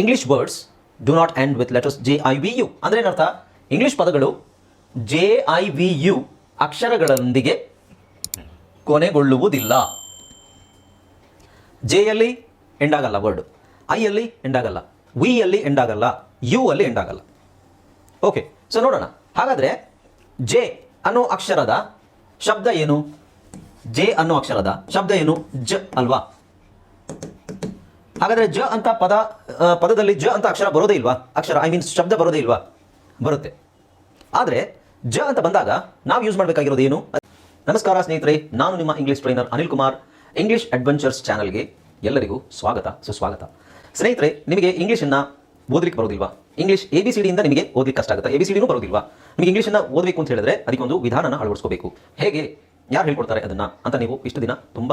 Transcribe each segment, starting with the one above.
English words do not end with letters J I V U ಅಂದ್ರೆ ಏನರ್ಥ? English ಪದಗಳು J I V U ಅಕ್ಷರಗಳೊಂದಿಗೆ ಕೊನೆಗೊಳ್ಳುವುದಿಲ್ಲ. J ಅಲ್ಲಿ ಎಂಡ್ ಆಗಲ್ಲ ವರ್ಡ್ ಐಯಲ್ಲಿ ಅಲ್ಲಿ ಎಂಡ್ ಆಗಲ್ಲ ವಿ ಅಲ್ಲಿ ಎಂಡ್ ಆಗಲ್ಲ ಯು ಅಲ್ಲಿ ಆಗಲ್ಲ ಓಕೆ ಸೊ ನೋಡೋಣ. ಹಾಗಾದ್ರೆ ಜೆ ಅನ್ನೋ ಅಕ್ಷರದ ಶಬ್ದ ಏನು? ಜೆ ಅನ್ನೋ ಅಕ್ಷರದ ಶಬ್ದ ಏನು? ಜ ಅಲ್ವಾ? ಹಾಗಾದ್ರೆ ಜ ಅಂತ ಪದ ಪದದಲ್ಲಿ ಜ ಅಂತ ಅಕ್ಷರ ಬರೋದೇ ಇಲ್ವಾ? ಅಕ್ಷರ ಐ ಮೀನ್ಸ್ ಶಬ್ದ ಬರೋದೇ ಇಲ್ವಾ? ಬರುತ್ತೆ. ಆದರೆ ಜ ಅಂತ ಬಂದಾಗ ನಾವು ಯೂಸ್ ಮಾಡಬೇಕಾಗಿರೋದು ಏನು? ನಮಸ್ಕಾರ ಸ್ನೇಹಿತರೆ, ನಾನು ನಿಮ್ಮ English trainer Anil Kumar English adventures ಚಾನಲ್ಗೆ ಎಲ್ಲರಿಗೂ ಸ್ವಾಗತ, ಸುಸ್ವಾಗತ. ಸ್ನೇಹಿತರೆ, ನಿಮಗೆ ಇಂಗ್ಲೀಷನ್ನು ಓದಲಿಕ್ಕೆ ಬರೋದಿಲ್ವಾ? ಇಂಗ್ಲಿಷ್ ಎ ಬಿ ಸಿ ಡಿಯಿಂದ ನಿಮಗೆ ಓದಲಿಕ್ಕೆ ಕಷ್ಟ ಆಗುತ್ತೆ. ಎ ಬಿ ಸಿ ಡಿನೂ ಬರೋದಿಲ್ವಾ? ನಿಮಗೆ ಇಂಗ್ಲೀಷನ್ನು ಓದಬೇಕು ಅಂತ ಹೇಳಿದ್ರೆ ಅದಕ್ಕೊಂದು ವಿಧಾನನ ಅಳವಡಿಸ್ಕೋಬೇಕು. ಹೇಗೆ, ಯಾರು ಹೇಳ್ಕೊಡ್ತಾರೆ ಅದನ್ನ ಅಂತ ನೀವು ಇಷ್ಟು ದಿನ ತುಂಬ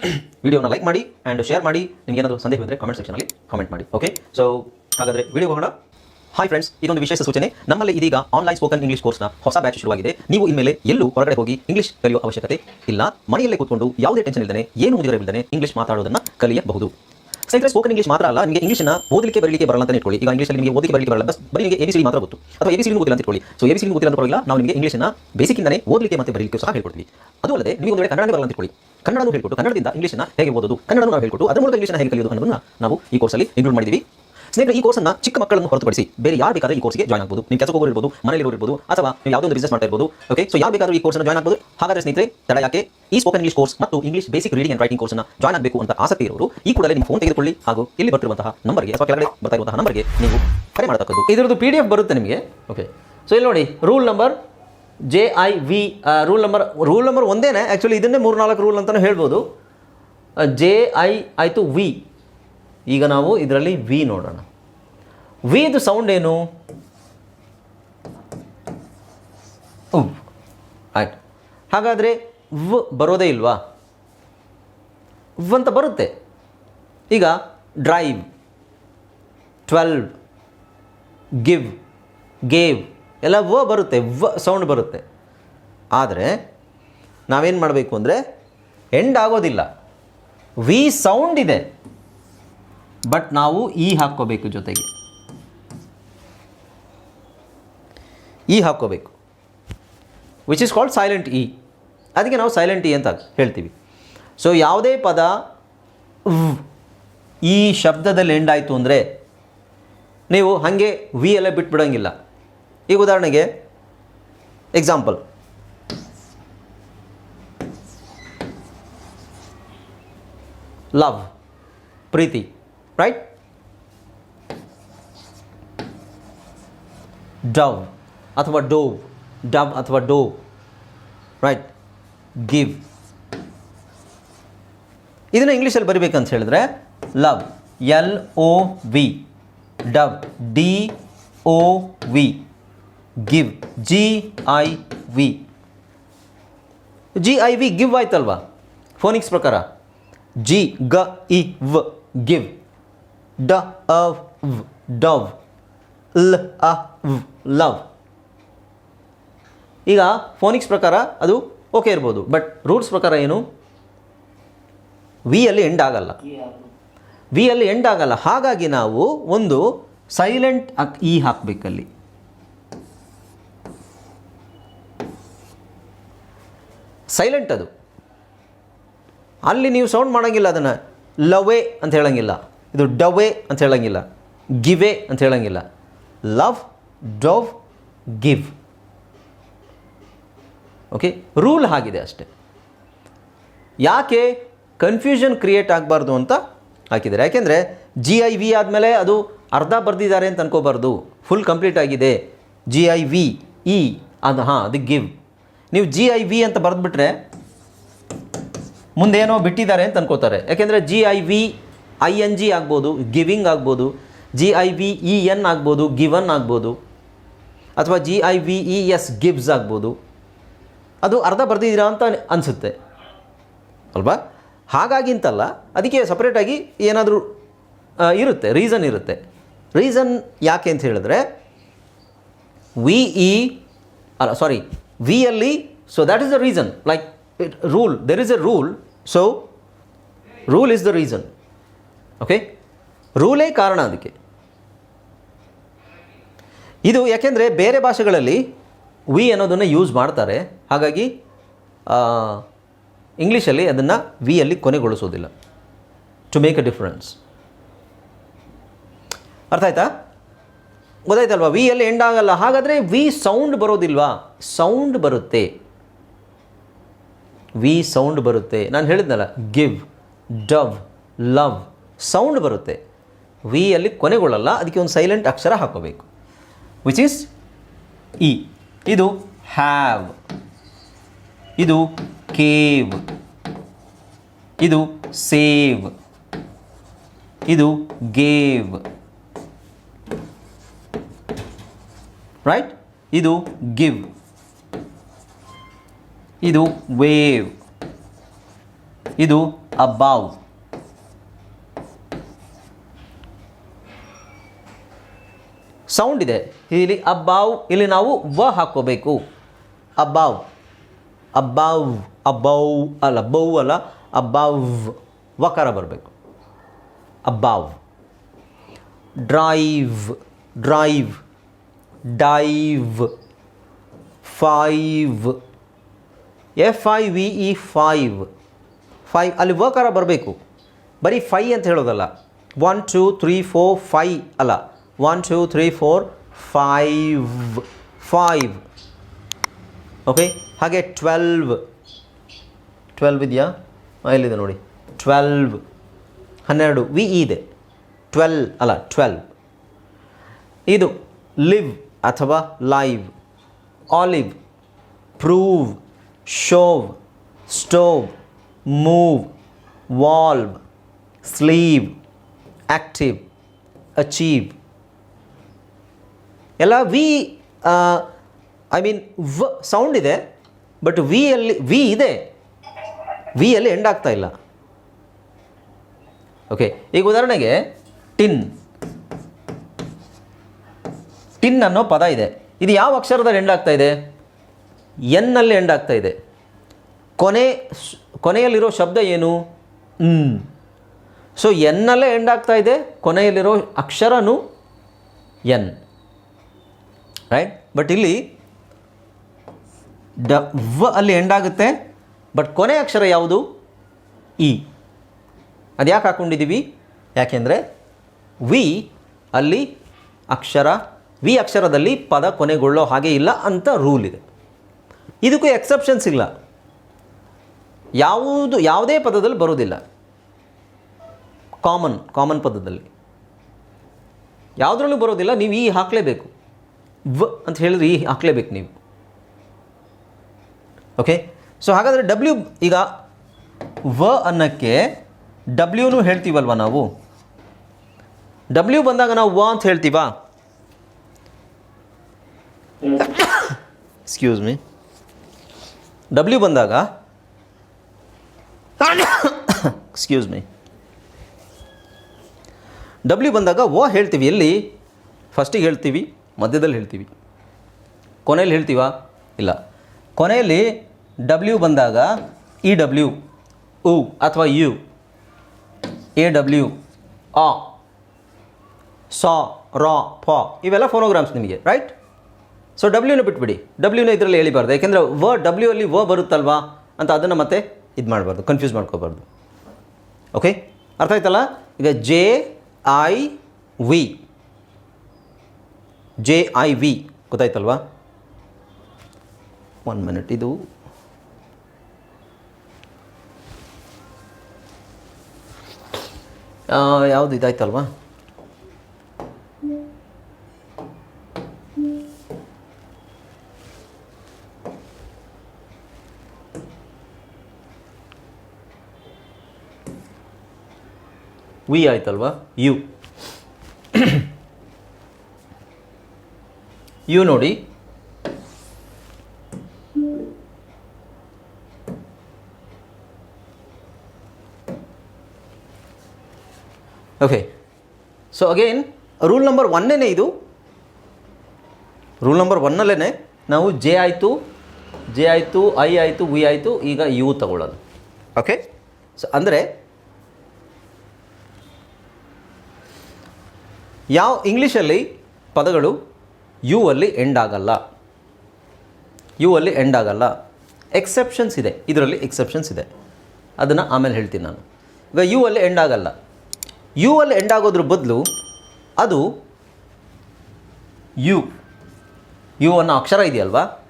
ವಿಡಿಯೋನ ಲೈಕ್ ಮಾಡಿ ಆ್ಯಂಡ್ ಶೇರ್ ಮಾಡಿ. ನಿಮ್ಗೆ ಏನಾದರೂ ಸಂದೇಹ ಇದ್ದರೆ ಕಾಮೆಂಟ್ ಸೆಕ್ಷನಲ್ಲಿ ಕಾಮೆಂಟ್ ಮಾಡಿ ಓಕೆ ಸೊ ಹಾಗಾದರೆ ವಿಡಿಯೋ ಹೋಗೋಣ. ಹಾಯ್ ಫ್ರೆಂಡ್ಸ್ ಇದೊಂದು ವಿಶೇಷ ಸೂಚನೆ. ನಮ್ಮಲ್ಲಿ ಇದೀಗ ಆನ್ಲೈನ್ ಸ್ಪೋಕನ್ ಇಂಗ್ಲಿಷ್ ಕೋರ್ಸ್ನ ಹೊಸ ಬ್ಯಾಚ್ ಶುರುವಾಗಿದೆ. ನೀವು ಇನ್ಮೇಲೆ ಎಲ್ಲೂ ಹೊರಗಡೆ ಹೋಗಿ ಇಂಗ್ಲಿಷ್ ಕಲಿಯುವ ಅವಶ್ಯಕತೆ ಇಲ್ಲ. ಮನೆಯಲ್ಲೇ ಕೂತ್ಕೊಂಡು ಯಾವುದೇ ಟೆನ್ಷನ್ ಇಲ್ಲದೆ ಏನು ಮುಗಿದರೆ ಇಲ್ಲದೆ ಇಂಗ್ಲಿಷ್ ಮಾತಾಡೋದನ್ನ ಕಲಿಯಬಹುದು. ಸ್ನೇಹಿತರೆ ಸ್ಪೋಕನ್ ಇಂಗ್ಲಿಷ್ ಮಾತ್ರ ಅಲ್ಲ, ನಿಮಗೆ ಇಂಗ್ಲಿಷ್ನ ಓದಲಿಕ್ಕೆ ಬರಲಿಕ್ಕೆ ಬರಲ್ಲ ಅಂತ ಇಟ್ಕೊಳ್ಳಿ. ಈಗ ಇಂಗ್ಲೀಷಲ್ಲಿ ನಿಮಗೆ ಓದಲಿಕ್ಕೆ ಬರಲಿಕ್ಕೆ ಬರಲ್ಲ, ಬಸ್ ಬರೀ ನಿಮಗೆ ಎಬಿಸಿಡಿ ಮಾತ್ರ ಗೊತ್ತು. ಅಥವಾ ಎಬಿಸಿಡಿ ಗೊತ್ತಿಲ್ಲ ಅಂತ ಇಟ್ಕೊಳ್ಳಿ. ಸೊ ಎಬಿಸಿಡಿ ಗೊತ್ತಿಲ್ಲ ಅಂತ ಪರವಾಗಿಲ್ಲ, ನಾವು ನಿಮಗೆ ಇಂಗ್ಲಿಷ್ನ ಬೇಸಿಕ್ಕಿಂದನೇ ಓದಲಿಕ್ಕೆ ಮತ್ತೆ ಬರಲಿಕ್ಕೆ ಸಹ ಹೇಳ್ಕೊಡ್ತೀವಿ. ಅದು ಅಲ್ಲದೆ ನೀವು ಒಂದು ಕನ್ನಡ ಬರಲ್ಲ ಅಂತ ಇಟ್ಕೊಳ್ಳಿ. ಕನ್ನಡನೂ ಹೇಳ್ಕೊಟ್ಟು ಕನ್ನಡದಿಂದ ಇಂಗ್ಲೀಷನ್ನ ಹೇಗೆ ಓದೋದು ಕನ್ನಡನೂ ನಾವು ಹೇಳ್ಕೊಟ್ಟು ಅದರ ಮೂಲಕ ಇಂಗ್ಲೀಷನ್ನ ಹೇಗೆ ಕಲಿಯೋದು ಅನ್ನೋದನ್ನ ನಾವು ಈ ಕೋರ್ಸಲ್ಲಿ ಇನ್ಕ್ಲೂಡ್ ಮಾಡಿದ್ದೀವಿ ಸ್ನೇಹಿತರೆ ಈ ಕೋರ್ಸನ್ನ ಚಿಕ್ಕ ಮಕ್ಕಳನ್ನು ಹೊರತುಪಡಿಸಿ ಬೇರೆ ಯಾರು ಬೇಕಾದ್ರೆ ಈ ಕೋರ್ಸ್ಗೆ ಜಾಯ್ನ್ ಆಗ್ಬೋದು. ನೀವು ಕೆಲಸ ಹೋಗೋರು ಇರ್ಬೋದು ಮನೇಲಿ ಇರ್ಬೋದು ಅಥವಾ ನೀವು ಯಾವುದೋ ಒಂದು ಬಿಸ್ನೆಸ್ ಮಾಡ್ತಾ ಇರ್ಬೋದು ಓಕೆ ಸೊ ಯಾರು ಬೇಕಾದ್ರೂ ಈ ಕೋರ್ಸ್ನ ಜಾಯ್ನ್ ಆಗ್ಬೋದು. ಹಾಗಾದ್ರೆ ಸ್ನೇಹಿತರೆ ತಡ ಯಾಕೆ? ಈ ಸ್ಪೋಕನ್ ಇಂಗ್ಲಿಷ್ ಕೋರ್ಸ್ ಮತ್ತು English basic reading and writing ಕೋರ್ಸ್ನ ಜಾಯ್ನ್ ಆಗಬೇಕು ಅಂತ ಆಸಕ್ತಿ ಇರೋರು ಈ ಕೂಡಲೇ ನಿಮ್ಮ ಫೋನ್ ತೆಗೆದುಕೊಳ್ಳಿ ಹಾಗೂ ಇಲ್ಲಿ ಬರ್ತಿರುವಂತಹ ನಂಬರ್ಗೆ ಅಥವಾ ಕೆಳಗಡೆ ಬರ್ತಾ ಇರುವಂತಹ ನಂಬರ್ಗೆ ನೀವು ಕರೆ ಮಾಡತಕ್ಕದ್ದು. ಇದರದ್ದು ಪಿ ಡಿ ಎಫ್ ಬರುತ್ತೆ ನಿಮಗೆ. ಓಕೆ ಸೊ ಇಲ್ಲಿ ನೋಡಿ rule number J I V rule number rule number ಒಂದೇನೆ. ಆ್ಯಕ್ಚುಲಿ ಇದನ್ನೇ ಮೂರು ನಾಲ್ಕು ರೂಲ್ ಅಂತಲೂ ಹೇಳ್ಬೋದು ಜೆ ಐ ಆಯಿತು ವಿ ಈಗ ನಾವು ಇದರಲ್ಲಿ ವಿ ನೋಡೋಣ. ವಿದು ಸೌಂಡ್ ಏನು? ಉವ್. ಆಯ್ತು. ಹಾಗಾದರೆ ವ್ ಬರೋದೇ ಇಲ್ವಾ? ವ್ ಅಂತ ಬರುತ್ತೆ. ಈಗ ಡ್ರೈವ್ ಟ್ವೆಲ್ವ್ ಗಿವ್ ಗೇವ್ ಎಲ್ಲ ವ ಬರುತ್ತೆ, ವ, ಸೌಂಡ್ ಬರುತ್ತೆ. ಆದರೆ ನಾವೇನು ಮಾಡಬೇಕು ಅಂದರೆ ಎಂಡ್ ಆಗೋದಿಲ್ಲ. ವಿ ಸೌಂಡ್ ಇದೆ, ಬಟ್ ನಾವು ಇ ಹಾಕ್ಕೋಬೇಕು ಜೊತೆಗೆ. ಇ ಹಾಕ್ಕೋಬೇಕು. Which is called silent E ಅದಕ್ಕೆ ನಾವು ಸೈಲೆಂಟ್ ಇ ಅಂತ ಹೇಳ್ತೀವಿ. ಸೊ ಯಾವುದೇ ಪದ ಈ ಶಬ್ದದಲ್ಲಿ ಎಂಡ್ ಆಯಿತು ಅಂದರೆ ನೀವು ಹಾಗೆ ವಿ ಎಲ್ಲ ಬಿಟ್ಬಿಡೋಂಗಿಲ್ಲ. ಈಗ ಉದಾಹರಣೆಗೆ ಎಕ್ಸಾಂಪಲ್ ಲವ್, ಪ್ರೀತಿ ರೈಟ್ ಡವ್ ಅಥವಾ ಡೋವ್ ಡವ್ ಅಥವಾ ಡೋವ್ ರೈಟ್ ಗಿವ್. ಇದನ್ನು ಇಂಗ್ಲೀಷಲ್ಲಿ ಬರಿಬೇಕಂತ ಹೇಳಿದ್ರೆ, love, L O V dove D O V. Give G I V G I V give ಆಯ್ತಲ್ವಾ? ಫೋನಿಕ್ಸ್ ಪ್ರಕಾರ. ಜಿ ಗ, ಇ, ವ್ ಗಿವ್ ಡ, ಅ, ವ್, ಡವ್. ಲ್, ಅ, ವ್, ಲವ್. ಈಗ ಫೋನಿಕ್ಸ್ ಪ್ರಕಾರ ಅದು ಓಕೆ ಇರ್ಬೋದು. ಬಟ್ ರೂಲ್ಸ್ ಪ್ರಕಾರ ಏನು? ವಿಯಲ್ಲಿ ಎಂಡ್ ಆಗಲ್ಲ. ವಿಯಲ್ಲಿ ಎಂಡ್ ಆಗಲ್ಲ. ಹಾಗಾಗಿ ನಾವು ಒಂದು ಸೈಲೆಂಟ್ ಅಕ್ ಇ ಹಾಕಬೇಕಲ್ಲಿ. ಸೈಲೆಂಟ್ ಅದು. ಅಲ್ಲಿ ನೀವು ಸೌಂಡ್ ಮಾಡೋಂಗಿಲ್ಲ ಅದನ್ನು. ಲವೇ ಅಂತ ಹೇಳೋಂಗಿಲ್ಲ. ಇದು ಡವೇ ಅಂತ ಹೇಳಂಗಿಲ್ಲ. ಗಿವೆ ಅಂತ ಹೇಳಂಗಿಲ್ಲ. Love dove give okay rule ಆಗಿದೆ ಅಷ್ಟೆ. ಯಾಕೆ ಕನ್ಫ್ಯೂಷನ್ ಕ್ರಿಯೇಟ್ ಆಗಬಾರ್ದು ಅಂತ ಹಾಕಿದ್ದಾರೆ. ಯಾಕೆಂದರೆ ಜಿ ಐ ವಿ ಆದಮೇಲೆ ಅದು ಅರ್ಧ ಬರೆದಿದ್ದಾರೆ ಅಂತ ಅನ್ಕೋಬಾರ್ದು. ಫುಲ್ ಕಂಪ್ಲೀಟ್ ಆಗಿದೆ. ಜಿ ಐ ವಿ ಇ ಅದು, ಹಾಂ, ಅದು ಗಿವ್ ನೀವು ಜಿ ಐ ವಿ ಅಂತ ಬರೆದ್ಬಿಟ್ರೆ ಮುಂದೇನೋ ಬಿಟ್ಟಿದ್ದಾರೆ ಅಂತ ಅನ್ಕೋತಾರೆ. ಯಾಕೆಂದರೆ G I V I N G ಆಗ್ಬೋದು ಗಿವಿಂಗ್ ಆಗ್ಬೋದು G I V E N ಆಗ್ಬೋದು ಗಿವನ್ ಆಗ್ಬೋದು, ಅಥವಾ G I V E S gives ಆಗ್ಬೋದು. ಅದು ಅರ್ಧ ಬರೆದಿದ್ದೀರಾ ಅಂತ ಅನಿಸುತ್ತೆ. ಅಲ್ವಾ? ಹಾಗಾಗಿ ಅಂತಲ್ಲ, ಅದಕ್ಕೆ ಸಪ್ರೇಟಾಗಿ ಏನಾದರೂ ಇರುತ್ತೆ ರೀಸನ್ ಇರುತ್ತೆ. ರೀಸನ್ ಯಾಕೆ ಅಂತ ಹೇಳಿದ್ರೆ ವಿ ಇ ಅಲ್ಲ ಸಾರಿ ವಿ ಅಲ್ಲಿ so that is the reason like it rule there is a rule so rule is the reason okay ರೂಲೇ ಕಾರಣ ಅದಕ್ಕೆ. ಇದು ಯಾಕೆಂದರೆ ಬೇರೆ ಭಾಷೆಗಳಲ್ಲಿ ವಿ ಅನ್ನೋದನ್ನು ಯೂಸ್ ಮಾಡ್ತಾರೆ, ಹಾಗಾಗಿ ಇಂಗ್ಲೀಷಲ್ಲಿ ಅದನ್ನು ವಿ ಅಲ್ಲಿ ಕೊನೆಗೊಳಿಸೋದಿಲ್ಲ ಟು ಮೇಕ್ ಅ ಡಿಫ್ರೆನ್ಸ್ ಅರ್ಥ ಆಯ್ತಾ? ಗೊತ್ತಾಯ್ತಲ್ವಾ? ವಿ ಅಲ್ಲಿ ಎಂಡ್ ಆಗಲ್ಲ. ಹಾಗಾದರೆ ವಿ ಸೌಂಡ್ ಬರೋದಿಲ್ವಾ? ಸೌಂಡ್ ಬರುತ್ತೆ. ವಿ ಸೌಂಡ್ ಬರುತ್ತೆ. ನಾನು ಹೇಳಿದ್ನಲ್ಲ ಗಿವ್ ಡವ್ ಲವ್ ಸೌಂಡ್ ಬರುತ್ತೆ. ವಿ ಅಲ್ಲಿ ಕೊನೆಗೊಳ್ಳಲ್ಲ, ಅದಕ್ಕೆ ಒಂದು ಸೈಲೆಂಟ್ ಅಕ್ಷರ ಹಾಕೋಬೇಕು. ವಿಚ್ ಈಸ್ ಇ ಇದು ಹ್ಯಾವ್ ಇದು ಕೇವ್ ಇದು ಸೇವ್ ಇದು ಗೇವ್ ರೈಟ್ ಇದು ಗಿವ್ ಇದು ವೇವ್ ಇದು ಅಬಾವ್ ಸೌಂಡ್ ಇದೆ. ಇಲ್ಲಿ ಅಬಾವ್ ಇಲ್ಲಿ ನಾವು ವ ಹಾಕೋಬೇಕು ಅಬಾವ್ ಅಬ್ಬಾವ್ ಅಬೌ ಅಲ್ಲ ಬೌ ಅಲ್ಲ ಅಬ್ಬಾವ್ ವಕಾರ ಬರಬೇಕು. Above drive drive dive. Five. F I V E five. Five. ಅಲ್ಲಿ ವಕಾರ ಬರಬೇಕು. ಬರೀ ಫೈ ಅಂತ ಹೇಳೋದಲ್ಲ. One two three four five ಅಲ್ಲ. One two three four five five okay ಹಾಗೆ ಟ್ವೆಲ್ವ್ ಟ್ವೆಲ್ವ್ ಇದೆಯಾ? ಎಲ್ಲಿದೆ ನೋಡಿ. ಟ್ವೆಲ್ವ್ ಹನ್ನೆರಡು. ವಿ ಇ ಇದೆ. ಟ್ವೆಲ್ ಅಲ್ಲ ಟ್ವೆಲ್ವ್ ಇದು ಲಿವ್ ಅಥವಾ live olive prove shove stove move valve sleeve active achieve ಎಲ್ಲ ವಿ ಐ ಮೀನ್ ವ ಸೌಂಡ್ ಇದೆ ಬಟ್ ವಿ ಅಲ್ಲಿ ವಿ ಇದೆ. ವಿ ಅಲ್ಲಿ ಎಂಡ್ ಆಗ್ತಾ ಇಲ್ಲ. ಓಕೆ ಈಗ ಉದಾಹರಣೆಗೆ ಟಿನ್. ಟಿನ್ ಅನ್ನೋ ಪದ ಇದೆ. ಇದು ಯಾವ ಅಕ್ಷರದಲ್ಲಿ ಎಂಡ್ ಆಗ್ತಾ ಇದೆ? ಎನ್ನಲ್ಲಿ ಎಂಡ್ ಆಗ್ತಾ ಇದೆ. ಕೊನೆ ಕೊನೆಯಲ್ಲಿರೋ ಶಬ್ದ ಏನು? ಹ್ಞೂ ಸೊ ಎನ್ನಲ್ಲೇ ಎಂಡ್ ಆಗ್ತಾ ಇದೆ, ಕೊನೆಯಲ್ಲಿರೋ ಅಕ್ಷರನು ಎನ್ ರೈಟ್ ಬಟ್ ಇಲ್ಲಿ ಡ, ವ ಅಲ್ಲಿ ಎಂಡ್ ಆಗುತ್ತೆ ಬಟ್ ಕೊನೆ ಅಕ್ಷರ ಯಾವುದು? ಇ ಅದು ಯಾಕೆ ಹಾಕ್ಕೊಂಡಿದ್ದೀವಿ ಯಾಕೆಂದರೆ, ವಿ ಅಲ್ಲಿ ಅಕ್ಷರ ವಿ ಅಕ್ಷರದಲ್ಲಿ ಪದ ಕೊನೆಗೊಳ್ಳೋ ಹಾಗೆ ಇಲ್ಲ ಅಂತ ರೂಲ್ ಇದೆ. ಇದಕ್ಕೂ ಎಕ್ಸೆಪ್ಷನ್ಸ್ ಇಲ್ಲ. ಯಾವುದು, ಯಾವುದೇ ಪದದಲ್ಲಿ ಬರೋದಿಲ್ಲ ಕಾಮನ್ ಕಾಮನ್ ಪದದಲ್ಲಿ. ಯಾವುದ್ರಲ್ಲೂ ಬರೋದಿಲ್ಲ ನೀವು ಈ ಹಾಕಲೇಬೇಕು. ವ ಅಂತ ಹೇಳಿದ್ರೆ ಈ ಹಾಕಲೇಬೇಕು ನೀವು. ಓಕೆ ಸೊ ಹಾಗಾದರೆ ಡಬ್ಲ್ಯೂ ಈಗ ವ ಅನ್ನಕ್ಕೆ ಡಬ್ಲ್ಯೂನು ಹೇಳ್ತೀವಲ್ವ ನಾವು? ಡಬ್ಲ್ಯೂ ಬಂದಾಗ ನಾವು ವ ಅಂತ ಹೇಳ್ತೀವಾ? ಎಕ್ಸ್ಕ್ಯೂಸ್ ಮೀ ಡಬ್ಲ್ಯೂ ಬಂದಾಗ ಎಕ್ಸ್ಕ್ಯೂಸ್ ಮೀ ಡಬ್ಲ್ಯೂ ಬಂದಾಗ ಓ ಹೇಳ್ತೀವಿ ಎಲ್ಲಿ? ಫಸ್ಟಿಗೆ ಹೇಳ್ತೀವಿ, ಮಧ್ಯದಲ್ಲಿ ಹೇಳ್ತೀವಿ. ಕೊನೆಯಲ್ಲಿ ಹೇಳ್ತೀವಾ? ಇಲ್ಲ. ಕೊನೆಯಲ್ಲಿ ಡಬ್ಲ್ಯೂ ಬಂದಾಗ ಇ ಡಬ್ಲ್ಯೂ ಉ ಅಥವಾ ಯು ಎ ಡಬ್ಲ್ಯೂ ಆ ಸಾ, ರಾ ಫ ಇವೆಲ್ಲ ಫೋನೋಗ್ರಾಮ್ಸ್ ನಿಮಗೆ ರೈಟ್ ಸೊ ಡಬ್ಲ್ಯೂನ ಬಿಟ್ಬಿಡಿ. ಡಬ್ಲ್ಯೂನ ಇದರಲ್ಲಿ ಹೇಳಿಬಾರ್ದು ಯಾಕೆಂದರೆ ವ ಡಬ್ಲ್ಯೂ ಅಲ್ಲಿ ವ ಬರುತ್ತಲ್ವಾ ಅಂತ ಅದನ್ನು ಮತ್ತೆ ಇದು ಮಾಡಬಾರ್ದು ಕನ್ಫ್ಯೂಸ್ ಮಾಡ್ಕೋಬಾರ್ದು. ಓಕೆ ಅರ್ಥ ಆಯ್ತಲ್ಲ? ಈಗ J I V J I V ಗೊತ್ತಾಯ್ತಲ್ವಾ? One minute ಇದು. ಯಾವುದು ಇದಾಯ್ತಲ್ವಾ? ವಿ ಆಯ್ತಲ್ವಾ? ಯು. ಯು ನೋಡಿ. Okay so again rule number ಒನ್ನೇ ಇದು? ರೂಲ್ ನಂಬರ್ ಒನ್ನಲ್ಲೇ ನಾವು ಜೆ ಆಯಿತು ಜೆ ಆಯಿತು ಐ ಆಯಿತು ವಿ ಆಯಿತು, ಈಗ ಯು ತಗೊಳ್ಳೋದು. ಓಕೆ ಸೊ ಅಂದರೆ ಯಾವ ಇಂಗ್ಲೀಷಲ್ಲಿ ಪದಗಳು ಯು ಅಲ್ಲಿ ಎಂಡ್ ಆಗಲ್ಲ? ಯು ಅಲ್ಲಿ ಎಂಡ್ ಆಗಲ್ಲ. ಎಕ್ಸೆಪ್ಷನ್ಸ್ ಇದೆ. ಇದರಲ್ಲಿ ಎಕ್ಸೆಪ್ಷನ್ಸ್ ಇದೆ. ಅದನ್ನು ಆಮೇಲೆ ಹೇಳ್ತೀನಿ ನಾನು. ಈಗ ಯು ಅಲ್ಲಿ ಎಂಡ್ ಆಗಲ್ಲ. ಯು ಅಲ್ಲಿ ಎಂಡ್ ಆಗೋದ್ರ ಬದಲು ಅದು ಯು. ಯು ಅನ್ನೋ ಅಕ್ಷರ ಇದೆಯಲ್ವಾ?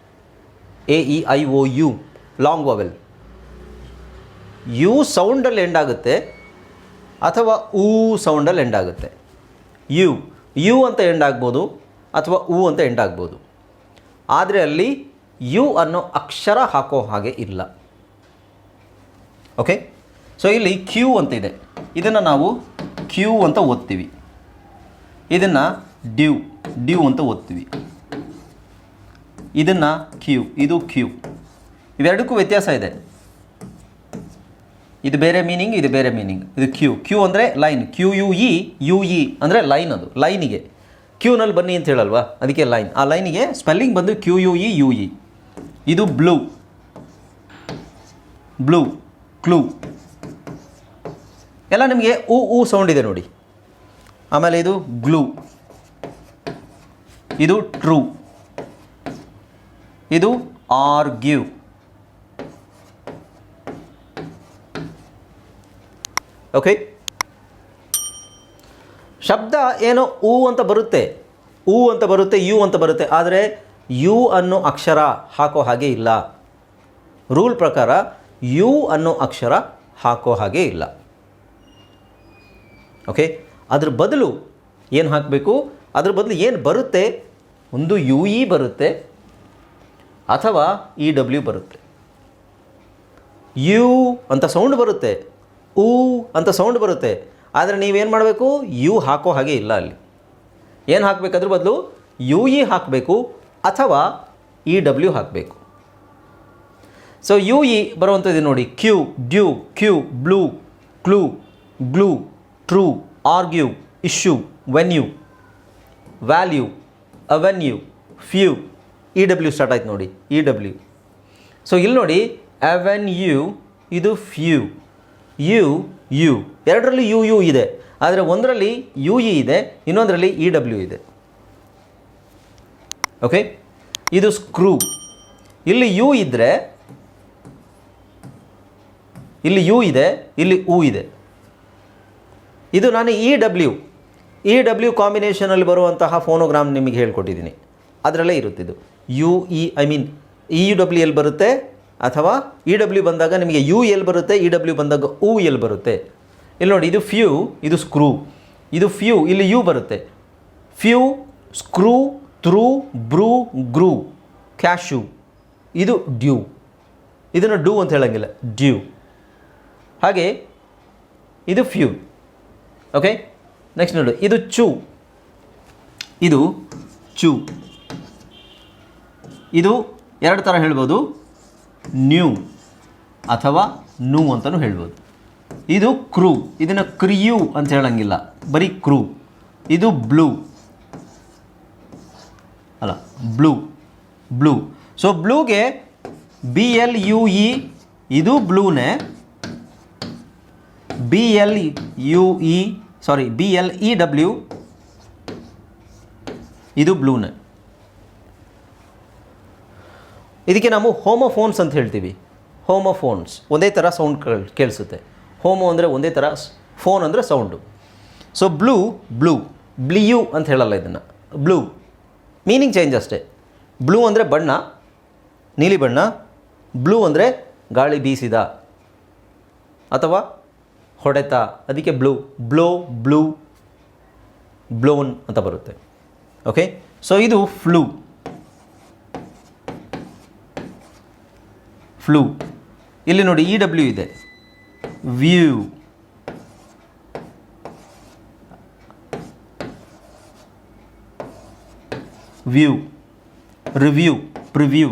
A, E, I O U. Long vowel U ಸೌಂಡಲ್ಲಿ end ಆಗುತ್ತೆ ಅಥವಾ ಊ ಸೌಂಡಲ್ಲಿ ಎಂಡ್ ಆಗುತ್ತೆ. ಯು. ಯು ಅಂತ ಎಂಡ್ ಆಗ್ಬೋದು ಅಥವಾ ಉ ಅಂತ ಎಂಡ್ ಆಗ್ಬೋದು ಆದರೆ ಅಲ್ಲಿ ಯು ಅನ್ನೋ ಅಕ್ಷರ ಹಾಕೋ ಹಾಗೆ ಇಲ್ಲ. ಓಕೆ ಸೊ ಇಲ್ಲಿ ಕ್ಯೂ ಅಂತ ಇದೆ. ಇದನ್ನು ನಾವು ಕ್ಯೂ ಅಂತ ಓದ್ತೀವಿ. ಇದನ್ನು ಡ್ಯೂ. ಡ್ಯೂ ಅಂತ ಓದ್ತೀವಿ. ಇದನ್ನು ಕ್ಯೂ. ಇದು ಕ್ಯೂ. ಇವೆರಡಕ್ಕೂ ವ್ಯತ್ಯಾಸ ಇದೆ. ಇದು ಬೇರೆ ಮೀನಿಂಗ್ ಇದು ಬೇರೆ ಮೀನಿಂಗ್ ಇದು ಕ್ಯೂ ಕ್ಯೂ ಅಂದರೆ line Q U E U E ಅಂದರೆ ಲೈನ್ ಅದು ಲೈನಿಗೆ ಕ್ಯೂನಲ್ಲಿ ಬನ್ನಿ ಅಂತ ಹೇಳಲ್ವಾ? ಅದಕ್ಕೆ ಲೈನ್ ಆ ಲೈನಿಗೆ ಸ್ಪೆಲ್ಲಿಂಗ್ ಬಂದು Q U E U E ಇದು ಬ್ಲೂ ಬ್ಲೂ ಕ್ಲೂ ಎಲ್ಲ ನಿಮಗೆ ಊ ಊ ಸೌಂಡ್ ಇದೆ ನೋಡಿ. ಆಮೇಲೆ ಇದು ಗ್ಲೂ ಇದು ಟ್ರೂ ಇದು ಆರ್ಗ್ಯೂ ಓಕೆ ಶಬ್ದ ಏನೋ ಊ ಅಂತ ಬರುತ್ತೆ. ಊ ಅಂತ ಬರುತ್ತೆ, ಯು ಅಂತ ಬರುತ್ತೆ. ಆದರೆ ಯು ಅನ್ನೋ ಅಕ್ಷರ ಹಾಕೋ ಹಾಗೆ ಇಲ್ಲ. ರೂಲ್ ಪ್ರಕಾರ ಯು ಅನ್ನೋ ಅಕ್ಷರ ಹಾಕೋ ಹಾಗೆ ಇಲ್ಲ. ಓಕೆ ಅದ್ರ ಬದಲು ಏನು ಹಾಕಬೇಕು? ಅದ್ರ ಬದಲು ಏನು ಬರುತ್ತೆ? ಒಂದು ಯು ಇ ಬರುತ್ತೆ. ಅಥವಾ ಇ ಡಬ್ಲ್ಯೂ ಬರುತ್ತೆ. ಯು ಅಂತ ಸೌಂಡ್ ಬರುತ್ತೆ. ಊ ಅಂತ ಸೌಂಡ್ ಬರುತ್ತೆ. ಆದರೆ ನೀವೇನು ಮಾಡಬೇಕು? ಯು ಹಾಕೋ ಹಾಗೆ ಇಲ್ಲ ಅಲ್ಲಿ. ಏನು ಹಾಕಬೇಕಾದ್ರ ಬದಲು? ಯು, ಇ ಹಾಕಬೇಕು ಅಥವಾ ಇ, ಡಬ್ಲ್ಯೂ ಹಾಕಬೇಕು. ಸೊ ಯು, ಇ ಬರುವಂಥದ್ದು ನೋಡಿ. Queue, due, cue, blue, clue glue true, argue, issue, venue, value, avenue, few, E, W start ಆಯ್ತು ನೋಡಿ. E, W. ಸೊ ಇಲ್ಲಿ ನೋಡಿ ಅವೆನ್ ಯು ಇದು ಫ್ಯೂ. U U. ಎರಡರಲ್ಲಿ ಯು ಯು ಇದೆ. ಆದರೆ ಒಂದರಲ್ಲಿ ಯು, ಇ ಇದೆ. ಇನ್ನೊಂದರಲ್ಲಿ ಇ, ಡಬ್ಲ್ಯೂ ಇದೆ. ಓಕೆ ಇದು ಸ್ಕ್ರೂ ಇಲ್ಲಿ ಯು ಇದ್ದರೆ ಇಲ್ಲಿ ಯು ಇದೆ, ಇಲ್ಲಿ ಉ ಇದೆ. ಇದು ನಾನು ಇ, ಡಬ್ಲ್ಯೂ. ಇ, ಡಬ್ಲ್ಯೂ ಕಾಂಬಿನೇಷನಲ್ಲಿ ಬರುವಂತಹ ಫೋನೋಗ್ರಾಮ್ ನಿಮಗೆ ಹೇಳ್ಕೊಟ್ಟಿದ್ದೀನಿ. ಅದರಲ್ಲೇ ಇರುತ್ತಿದ್ದು. U, E I mean E, U, W ಎಲ್ಲಿ ಬರುತ್ತೆ? ಅಥವಾ ಇ ಡಬ್ಲ್ಯೂ ಬಂದಾಗ ನಿಮಗೆ ಯು ಎಲ್ ಬರುತ್ತೆ? ಇ ಡಬ್ಲ್ಯೂ ಬಂದಾಗ ಉ ಎಲ್ ಬರುತ್ತೆ? ಇಲ್ಲಿ ನೋಡಿ, ಇದು ಫ್ಯೂ ಇದು ಸ್ಕ್ರೂ ಇದು ಫ್ಯೂ ಇಲ್ಲಿ ಯು ಬರುತ್ತೆ. Few screw through brew grew cashew ಇದು ಡ್ಯೂ ಇದನ್ನು ಡೂ ಅಂತ ಹೇಳಂಗಿಲ್ಲ. ಡ್ಯೂ ಹಾಗೆ, ಇದು ಫ್ಯೂ ಓಕೆ ನೆಕ್ಸ್ಟ್ ನೋಡು. ಇದು ಚೂ ಇದು ಚೂ ಇದು ಎರಡು ಥರ ಹೇಳ್ಬೋದು. ನ್ಯೂ ಅಥವಾ ನೂ ಅಂತಲೂ ಹೇಳ್ಬೋದು. ಇದು ಕ್ರೂ ಇದನ್ನು ಕ್ರಿಯು ಅಂತ ಹೇಳಂಗಿಲ್ಲ. ಬರೀ ಕ್ರೂ ಇದು ಬ್ಲೂ ಅಲ್ಲ ಬ್ಲೂ ಬ್ಲೂ ಸೊ ಬ್ಲೂಗೆ ಬಿ ಎಲ್ ಯು ಇ ಇದು ಬ್ಲೂನೇ B L U E sorry B L E W ಇದು ಬ್ಲೂನೇ ಇದಕ್ಕೆ ನಾವು ಹೋಮೋಫೋನ್ಸ್ ಅಂತ ಹೇಳ್ತೀವಿ. ಹೋಮೋಫೋನ್ಸ್ ಒಂದೇ ಥರ ಸೌಂಡ್ ಕೇಳಿಸುತ್ತೆ. ಹೋಮೋ ಅಂದರೆ ಒಂದೇ ಥರ ಫೋನ್ ಅಂದರೆ ಸೌಂಡು. ಸೊ ಬ್ಲೂ ಬ್ಲೂ, ಬ್ಲಿಯು ಅಂತ ಹೇಳಲ್ಲ ಇದನ್ನು. ಬ್ಲೂ. ಮೀನಿಂಗ್ ಚೇಂಜ್ ಅಷ್ಟೇ. ಬ್ಲೂ ಅಂದರೆ ಬಣ್ಣ, ನೀಲಿ ಬಣ್ಣ, ಬ್ಲೂ ಅಂದರೆ ಗಾಳಿ ಬೀಸಿದ ಅಥವಾ ಹೊಡೆತ. ಅದಕ್ಕೆ ಬ್ಲೂ, ಬ್ಲೋ, ಬ್ಲೂ, ಬ್ಲೋನ್ ಅಂತ ಬರುತ್ತೆ. ಓಕೆ? ಸೊ ಇದು ಫ್ಲೂ. ಫ್ಲೂ. ಇಲ್ಲಿ ನೋಡಿ ಇ ಡಬ್ಲ್ಯೂ ಇದೆ. View view review preview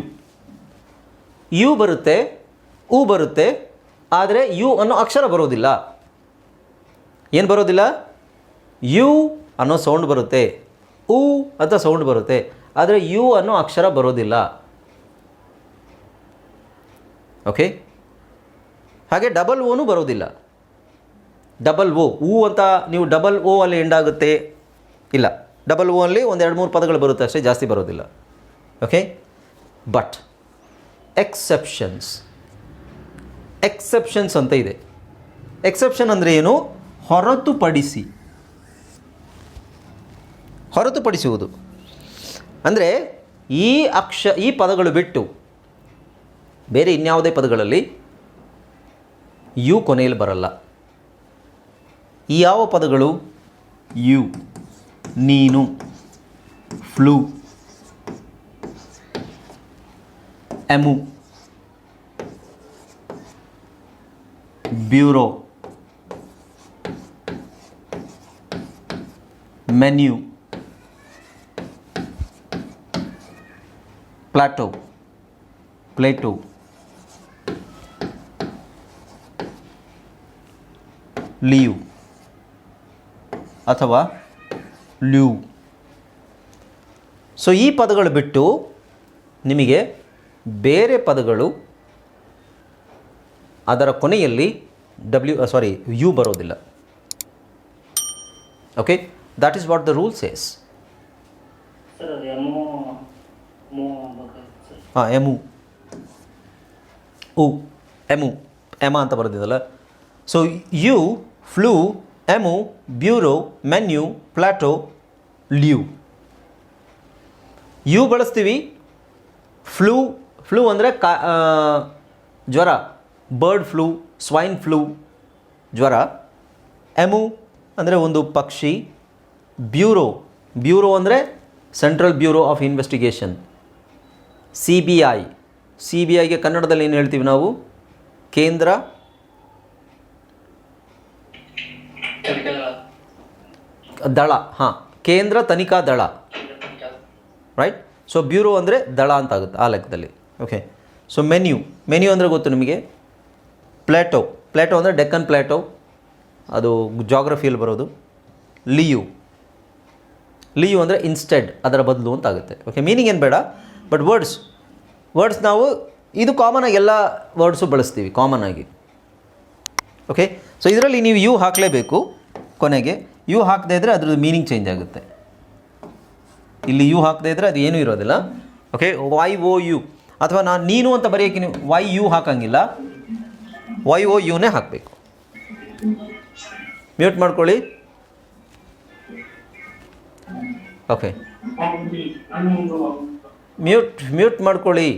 U ಬರುತ್ತೆ ಉ ಬರುತ್ತೆ, ಆದರೆ ಯು ಅನ್ನೋ ಅಕ್ಷರ ಬರೋದಿಲ್ಲ. ಏನು ಬರೋದಿಲ್ಲ? ಯು ಅನ್ನೋ ಸೌಂಡ್ ಬರುತ್ತೆ. ಉ ಅಂತ ಸೌಂಡ್ ಬರುತ್ತೆ. ಆದರೆ ಯು ಅನ್ನೋ ಅಕ್ಷರ ಬರೋದಿಲ್ಲ. ಓಕೆ ಹಾಗೆ ಡಬಲ್ ಓನು ಬರೋದಿಲ್ಲ. ಡಬಲ್ ಓ ಹೂ ಅಂತ ನೀವು ಡಬಲ್ ಓ ಅಲ್ಲಿ ಎಂಡ್ ಆಗುತ್ತೆ. ಇಲ್ಲ ಡಬಲ್ ಓ ಅಲ್ಲಿ ಒಂದು ಎರಡು ಮೂರು ಪದಗಳು ಬರುತ್ತೆ ಅಷ್ಟೇ, ಜಾಸ್ತಿ ಬರೋದಿಲ್ಲ. ಓಕೆ ಬಟ್ ಎಕ್ಸೆಪ್ಷನ್ಸ್ ಎಕ್ಸೆಪ್ಷನ್ಸ್ ಅಂತ ಇದೆ. ಎಕ್ಸೆಪ್ಷನ್ ಅಂದರೆ ಏನು? ಹೊರತುಪಡಿಸಿ. ಹೊರತುಪಡಿಸುವುದು. ಅಂದರೆ ಈ ಅಕ್ಷ, ಈ ಪದಗಳು ಬಿಟ್ಟು ಬೇರೆ ಇನ್ಯಾವುದೇ ಪದಗಳಲ್ಲಿ ಯು ಕೊನೆಯಲ್ಲಿ ಬರಲ್ಲ. ಈ ಯಾವ ಪದಗಳು? ಯು, ನೀನು, flu, emu, bureau, menu, plateau, plateau. Leave ಅಥವಾ ಲ್ಯೂ ಸೊ ಈ ಪದಗಳು ಬಿಟ್ಟು ನಿಮಗೆ ಬೇರೆ ಪದಗಳು ಅದರ ಕೊನೆಯಲ್ಲಿ ಡಬ್ಲ್ಯೂ ಸಾರಿ ಯು ಬರೋದಿಲ್ಲ. Okay that is what the rules S ಹಾಂ ಎಮು ಉ ಎಮು ಎಮ ಅಂತ ಬರೆದಿದ್ದಲ್ಲ. So U flu, emu, bureau, menu, plateau, lieu. U ಬಳಸ್ತೀವಿ ಫ್ಲೂ ಫ್ಲೂ ಅಂದರೆ ಕಾ ಜ್ವರ. ಬರ್ಡ್ ಫ್ಲೂ, ಸ್ವೈನ್ ಫ್ಲೂ, ಜ್ವರ. ಎಮು ಅಂದರೆ ಒಂದು ಪಕ್ಷಿ. ಬ್ಯೂರೋ ಬ್ಯೂರೋ ಅಂದರೆ central bureau of investigation. C B I. C B ಐಗೆ ಕನ್ನಡದಲ್ಲಿ ಏನು ಹೇಳ್ತೀವಿ ನಾವು? ಕೇಂದ್ರ ದಳ, ಹಾಂ, ಕೇಂದ್ರ ತನಿಖಾ ದಳ. ರೈಟ್ ಸೊ ಬ್ಯೂರೋ ಅಂದರೆ ದಳ ಅಂತ ಆಗುತ್ತೆ ಆ ಲೆಕ್ಕದಲ್ಲಿ. ಓಕೆ ಸೊ ಮೆನ್ಯೂ ಮೆನ್ಯೂ ಅಂದರೆ ಗೊತ್ತು ನಿಮಗೆ? ಪ್ಲೇಟೋ ಪ್ಲೇಟೋ ಅಂದರೆ ಡೆಕ್ಕನ್ ಪ್ಲ್ಯಾಟೋ ಅದು ಜಾಗ್ರಫಿಯಲ್ಲಿ ಬರೋದು. ಲಿಯು ಲಿಯು ಅಂದರೆ ಇನ್ಸ್ಟೆಡ್ ಅದರ ಬದಲು ಅಂತ ಆಗುತ್ತೆ ಓಕೆ ಮೀನಿಂಗ್ ಏನು ಬೇಡ? ಬಟ್ ವರ್ಡ್ಸ್ ವರ್ಡ್ಸ್ ನಾವು, ಇದು ಕಾಮನ್ ಆಗಿ ಎಲ್ಲ ವರ್ಡ್ಸು ಬಳಸ್ತೀವಿ ಕಾಮನ್ ಆಗಿ. ಓಕೆ ಸೊ ಇದರಲ್ಲಿ ನೀವು ಯು ಹಾಕಲೇಬೇಕು ಕೊನೆಗೆ. ಯು ಹಾಕದೇ ಇದ್ದರೆ ಅದ್ರದ್ದು ಮೀನಿಂಗ್ ಚೇಂಜ್ ಆಗುತ್ತೆ. ಇಲ್ಲಿ ಯು ಹಾಕದೇ ಇದ್ದರೆ ಅದು ಏನೂ ಇರೋದಿಲ್ಲ. ಓಕೆ ವೈ ಓ ಯು ಅಥವಾ ನಾನು ನೀನು ಅಂತ ಬರೆಯೋಕ್ಕೆ ವೈ ಯು ಹಾಕಂಗಿಲ್ಲ. ವೈ ಓ ಯುನೇ ಹಾಕಬೇಕು. ಮ್ಯೂಟ್ ಮಾಡ್ಕೊಳ್ಳಿ. ಓಕೆ ಮ್ಯೂಟ್ ಮ್ಯೂಟ್ ಮಾಡ್ಕೊಳ್ಳಿ.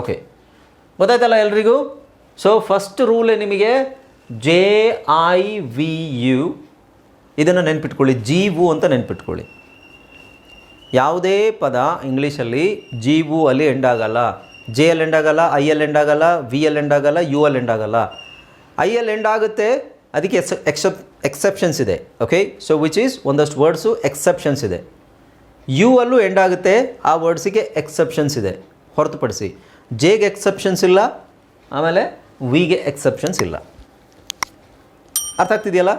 ಓಕೆ ಗೊತ್ತಾಯ್ತಲ್ಲ ಎಲ್ರಿಗೂ? ಸೊ ಫಸ್ಟ್ ರೂಲ್ ನಿಮಗೆ ಜೆ ಐ ವಿ ಯು ಇದನ್ನು ನೆನ್ಪಿಟ್ಕೊಳ್ಳಿ, ಜೀವು ಅಂತ ನೆನ್ಪಿಟ್ಕೊಳ್ಳಿ. ಯಾವುದೇ ಪದ ಇಂಗ್ಲೀಷಲ್ಲಿ ಜೀವು ಅಲ್ಲಿ ಎಂಡ್ ಆಗಲ್ಲ. ಜೆ ಎಲ್ ಎಂಡ್ ಆಗಲ್ಲ ಐ ಎಲ್ ಎಂಡ್ ಆಗಲ್ಲ ವಿ ಎಲ್ ಎಂಡ್ ಆಗಲ್ಲ ಯು ಎಲ್ ಎಂಡ್ ಆಗಲ್ಲ. ಐ ಎಲ್ ಎಂಡ್ ಆಗುತ್ತೆ, ಅದಕ್ಕೆ ಎಕ್ಸ್ ಎಕ್ಸೆಪ್ ಎಕ್ಸೆಪ್ಷನ್ಸ್ ಇದೆ ಓಕೆ ಸೊ ವಿಚ್ ಈಸ್ ಒಂದಷ್ಟು ವರ್ಡ್ಸು ಎಕ್ಸೆಪ್ಷನ್ಸ್ ಇದೆ. ಯು ಅಲ್ಲೂ ಎಂಡ್ ಆಗುತ್ತೆ, ಆ ವರ್ಡ್ಸಿಗೆ ಎಕ್ಸೆಪ್ಷನ್ಸ್ ಇದೆ. ಹೊರತುಪಡಿಸಿ ಜೆಗೆ ಎಕ್ಸೆಪ್ಷನ್ಸ್ ಇಲ್ಲ, ಆಮೇಲೆ ವಿಗೆ ಎಕ್ಸೆಪ್ಷನ್ಸ್ ಇಲ್ಲ. ಅರ್ಥ ಆಗ್ತಿದೆಯಲ್ಲ?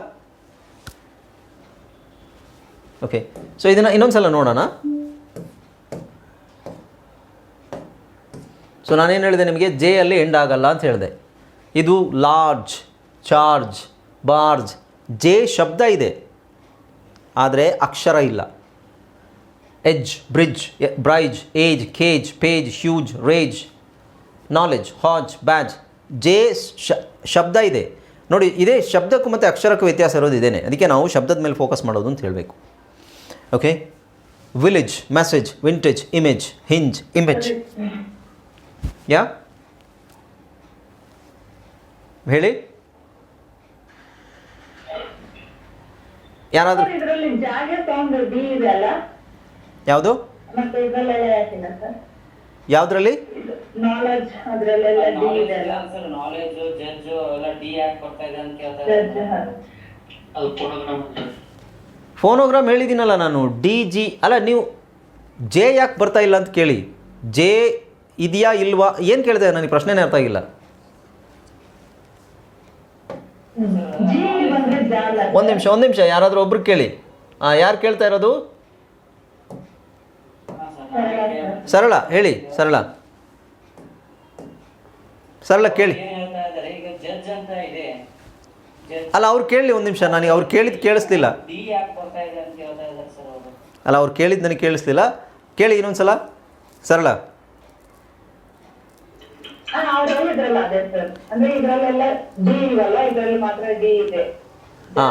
ಓಕೆ ಸೊ ಇದನ್ನು ಇನ್ನೊಂದು ಸಲ ನೋಡೋಣ. ಸೊ ನಾನೇನು ಹೇಳಿದೆ ನಿಮಗೆ? ಜೆ ಅಲ್ಲಿ ಎಂಡ್ ಆಗಲ್ಲ ಅಂತ ಹೇಳಿದೆ. ಇದು ಲಾರ್ಜ್ ಚಾರ್ಜ್ ಬಾರ್ಜ್ ಜೆ ಶಬ್ದ ಇದೆ. ಆದರೆ ಅಕ್ಷರ ಇಲ್ಲ. Edge bridge ಬ್ರೈಜ್ age cage page huge rage knowledge ಹಾಜ್ ಬ್ಯಾಜ್ ಜೆ ಶ- ಶಬ್ದ ಇದೆ. ನೋಡಿ ಇದೇ ಶಬ್ದಕ್ಕೂ ಮತ್ತು ಅಕ್ಷರಕ್ಕೂ ವ್ಯತ್ಯಾಸ ಇರೋದು ಇದೇನೆ. ಅದಕ್ಕೆ ನಾವು ಶಬ್ದದ ಮೇಲೆ ಫೋಕಸ್ ಮಾಡೋದು ಅಂತ ಹೇಳಬೇಕು. Okay village message vintage image hinge image ಯಾ ಹೇಳಿ? ಯಾರಾದರೂ ಯಾವುದು? ಯಾವುದರಲ್ಲಿ? ನಾಲೆಜ್ ಅದ್ರಲ್ಲೆಲ್ಲ ಡಿ ಇದೆ ಅಲ್ಲ ಸರ್ ನಾಲೆಜ್ ಜಡ್ಜ್ ಎಲ್ಲ ಡಿ ಯಾಕೆ ಕೊಡ್ತಾ ಇದೆ ಅಂತ ಕೇಳ್ತಾ ಜಡ್ಜ್ ಅದು ಫೋಟೋಗ್ರಾಮ್ ಫೋನೋಗ್ರಾಮ್ ಹೇಳಿದ್ದೀನಲ್ಲ ನಾನು ಡಿ ಜಿ ಅಲ್ಲ ನೀವು ಜೆ ಯಾಕೆ ಬರ್ತಾ ಇಲ್ಲ ಅಂತ ಕೇಳಿ. ಜೆ ಇದೆಯಾ ಇಲ್ವಾ? ಏನು ಕೇಳಿದೆ ನನಗೆ ಪ್ರಶ್ನೆನೇ ಅರ್ಥ ಆಗಿಲ್ಲ. ಒಂದು ನಿಮಿಷ ಒಂದು ನಿಮಿಷ ಯಾರಾದರೂ ಒಬ್ರು ಕೇಳಿ. ಯಾರು ಕೇಳ್ತಾ ಇರೋದು? ಸರಳ ಹೇಳಿ ಸರಳ. ಸರಳ ಕೇಳಿ. ಏನ್ ಹೇಳ್ತಾ ಇದ್ದಾರೆ? ಈಗ ಜಡ್ಜ್ ಅಂತ ಇದೆ. ಅಲ್ಲ ಅವ್ರು ಕೇಳಲಿ ಒಂದು ನಿಮಿಷ. ನನಗೆ ಅವ್ರು ಕೇಳಿದ್ ಕೇಳಿಸ್ಲಿಲ್ಲ. ಡಿ ಯಾಕೆ ಬರ್ತಾ ಇದೆ ಅಂತ ಹೇಳ್ತಾ ಸರ್ ಅವರು? ಅಲ್ಲ ಅವ್ರು ಕೇಳಿದ್ದು ನನಗೆ ಕೇಳಿಸ್ಲಿಲ್ಲ. ಕೇಳಿ ಇನ್ನೊಂದು ಸಲ ಸರಳ ಹಾ.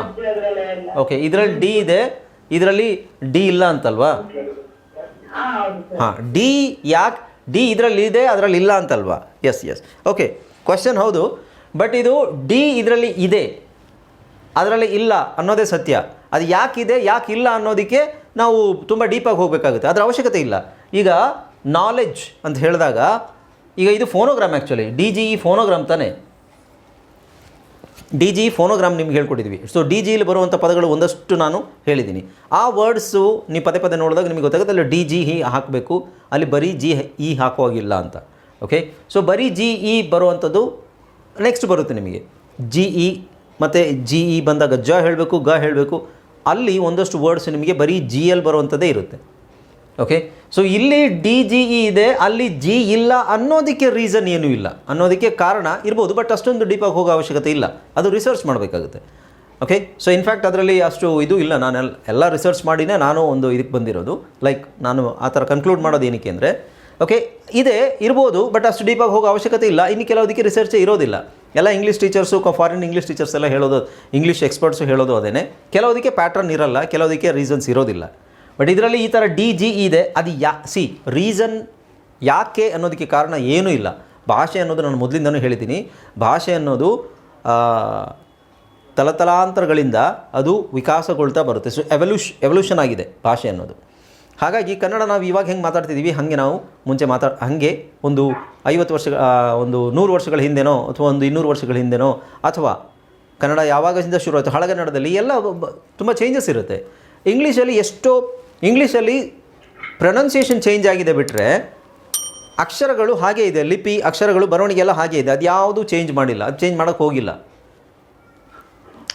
ಓಕೆ ಇದರಲ್ಲಿ ಡಿ ಇದೆ. ಇದರಲ್ಲಿ ಡಿ ಇಲ್ಲ ಅಂತಲ್ವಾ? ಹಾಂ ಡಿ ಯಾಕೆ ಡಿ ಇದರಲ್ಲಿ ಇದೆ, ಅದರಲ್ಲಿ ಇಲ್ಲ ಅಂತಲ್ವಾ? ಎಸ್ ಎಸ್ ಓಕೆ ಕ್ವಶನ್ ಹೌದು ಬಟ್ ಇದು ಡಿ ಇದರಲ್ಲಿ ಇದೆ, ಅದರಲ್ಲಿ ಇಲ್ಲ ಅನ್ನೋದೇ ಸತ್ಯ. ಅದು ಯಾಕಿದೆ ಯಾಕೆ ಇಲ್ಲ ಅನ್ನೋದಕ್ಕೆ ನಾವು ತುಂಬ ಡೀಪಾಗಿ ಹೋಗಬೇಕಾಗುತ್ತೆ. ಅದರ ಅವಶ್ಯಕತೆ ಇಲ್ಲ. ಈಗ ನಾಲೆಡ್ಜ್ ಅಂತ ಹೇಳಿದಾಗ, ಈಗ ಇದು ಫೋನೋಗ್ರಾಮ್ ಆ್ಯಕ್ಚುಲಿ ಡಿ ಜಿ ಈ ಫೋನೋಗ್ರಾಮ್ ತಾನೇ. ಡಿ ಜಿ ಫೋನೋಗ್ರಾಮ್ ನಿಮ್ಗೆ ಹೇಳ್ಕೊಟ್ಟಿದ್ವಿ. ಸೊ ಡಿ ಜಿಲಿ ಬರುವಂಥ ಪದಗಳು ಒಂದಷ್ಟು ನಾನು ಹೇಳಿದ್ದೀನಿ. ಆ ವರ್ಡ್ಸು ನೀವು ಪದೇ ಪದೇ ನೋಡಿದಾಗ ನಿಮಗೆ ಗೊತ್ತಾಗುತ್ತೆ, ಅಲ್ಲಿ ಡಿ ಜಿ ಹಿ ಹಾಕಬೇಕು, ಅಲ್ಲಿ ಬರೀ ಜಿ ಇ ಹಾಕುವಾಗಿಲ್ಲ ಅಂತ. ಓಕೆ ಸೊ ಬರೀ ಜಿ ಇ ಬರುವಂಥದ್ದು ನೆಕ್ಸ್ಟ್ ಬರುತ್ತೆ ನಿಮಗೆ. ಜಿ ಇ ಮತ್ತು ಜಿ ಇ ಬಂದಾಗ ಜ ಹೇಳಬೇಕು, ಗ ಹೇಳಬೇಕು, ಅಲ್ಲಿ ಒಂದಷ್ಟು ವರ್ಡ್ಸ್ ನಿಮಗೆ ಬರೀ ಜಿ ಎಲ್ ಬರುವಂಥದ್ದೇ ಇರುತ್ತೆ. ಓಕೆ ಸೊ ಇಲ್ಲಿ ಡಿ ಜಿ ಇ ಇದೆ, ಅಲ್ಲಿ ಜಿ ಇಲ್ಲ ಅನ್ನೋದಕ್ಕೆ ರೀಸನ್ ಏನೂ ಇಲ್ಲ. ಅನ್ನೋದಕ್ಕೆ ಕಾರಣ ಇರ್ಬೋದು ಬಟ್ ಅಷ್ಟೊಂದು ಡೀಪಾಗಿ ಹೋಗೋ ಅವಶ್ಯಕತೆ ಇಲ್ಲ. ಅದು ರಿಸರ್ಚ್ ಮಾಡಬೇಕಾಗುತ್ತೆ. ಓಕೆ ಸೊ ಇನ್ಫ್ಯಾಕ್ಟ್ ಅದರಲ್ಲಿ ಅಷ್ಟು ಇದು ಇಲ್ಲ. ನಾನು ಎಲ್ಲ ರಿಸರ್ಚ್ ಮಾಡಿನೇ ನಾನು ಒಂದು ಇದಕ್ಕೆ ಬಂದಿರೋದು. ಲೈಕ್ ನಾನು ಆ ಥರ ಕನ್ಕ್ಲೂಡ್ ಮಾಡೋದು ಏನಕ್ಕೆ ಅಂದರೆ ಓಕೆ ಇದೆ, ಇರ್ಬೋದು ಬಟ್ ಅಷ್ಟು ಡೀಪಾಗಿ ಹೋಗೋ ಅವಶ್ಯಕತೆ ಇಲ್ಲ. ಇನ್ನು ಕೆಲವುದಕ್ಕೆ ರಿಸರ್ಚೇ ಇರೋದಿಲ್ಲ. ಎಲ್ಲ English teachers foreign English teachers ಎಲ್ಲ ಹೇಳೋದು ಇಂಗ್ಲೀಷ್ ಎಕ್ಸ್ಪರ್ಟ್ಸು ಹೇಳೋದು ಅದೇ ಕೆಲವೊದಕ್ಕೆ ಪ್ಯಾಟ್ರನ್ ಇರಲ್ಲ ಕೆಲವುದಕ್ಕೆ ರೀಸನ್ಸ್ ಇರೋದಿಲ್ಲ. ಬಟ್ ಇದರಲ್ಲಿ ಈ ಥರ ಡಿ ಜಿ ಇದೆ. ಅದು ಯಾ ಸಿ ರೀಸನ್ ಯಾಕೆ ಅನ್ನೋದಕ್ಕೆ ಕಾರಣ ಏನೂ ಇಲ್ಲ. ಭಾಷೆ ಅನ್ನೋದು ನಾನು ಮೊದಲಿಂದನೂ ಹೇಳಿದ್ದೀನಿ. ಭಾಷೆ ಅನ್ನೋದು ತಲತಲಾಂತರಗಳಿಂದ ಅದು ವಿಕಾಸಗೊಳ್ತಾ ಬರುತ್ತೆ. ಸೊ ಎವಲ್ಯೂಷ್ ಎವಲ್ಯೂಷನ್ ಆಗಿದೆ ಭಾಷೆ ಅನ್ನೋದು. ಹಾಗಾಗಿ ಕನ್ನಡ ನಾವು ಇವಾಗ ಹೆಂಗೆ ಮಾತಾಡ್ತಿದ್ದೀವಿ ಹಾಗೆ ನಾವು ಮುಂಚೆ ಮಾತಾಡ, ಹಾಗೆ ಒಂದು ಐವತ್ತು ವರ್ಷ ಒಂದು ನೂರು ವರ್ಷಗಳ ಹಿಂದೆನೋ ಅಥವಾ ಒಂದು ಇನ್ನೂರು ವರ್ಷಗಳ ಹಿಂದೆನೋ ಅಥವಾ ಕನ್ನಡ ಯಾವಾಗಿಂದ ಶುರು ಆಯಿತು ಹಳಗನ್ನಡದಲ್ಲಿ ಎಲ್ಲ ತುಂಬ ಚೇಂಜಸ್ ಇರುತ್ತೆ. ಇಂಗ್ಲೀಷಲ್ಲಿ ಎಷ್ಟೋ ಇಂಗ್ಲೀಷಲ್ಲಿ ಪ್ರೊನೌನ್ಸಿಯೇಷನ್ ಚೇಂಜ್ ಆಗಿದೆ ಬಿಟ್ಟರೆ ಅಕ್ಷರಗಳು ಹಾಗೆ ಇದೆ, ಲಿಪಿ, ಅಕ್ಷರಗಳು ಬರವಣಿಗೆ ಎಲ್ಲ ಹಾಗೆ ಇದೆ. ಅದು ಯಾವುದೂ ಚೇಂಜ್ ಮಾಡಿಲ್ಲ. ಅದು ಚೇಂಜ್ ಮಾಡೋಕ್ಕೆ ಹೋಗಿಲ್ಲ.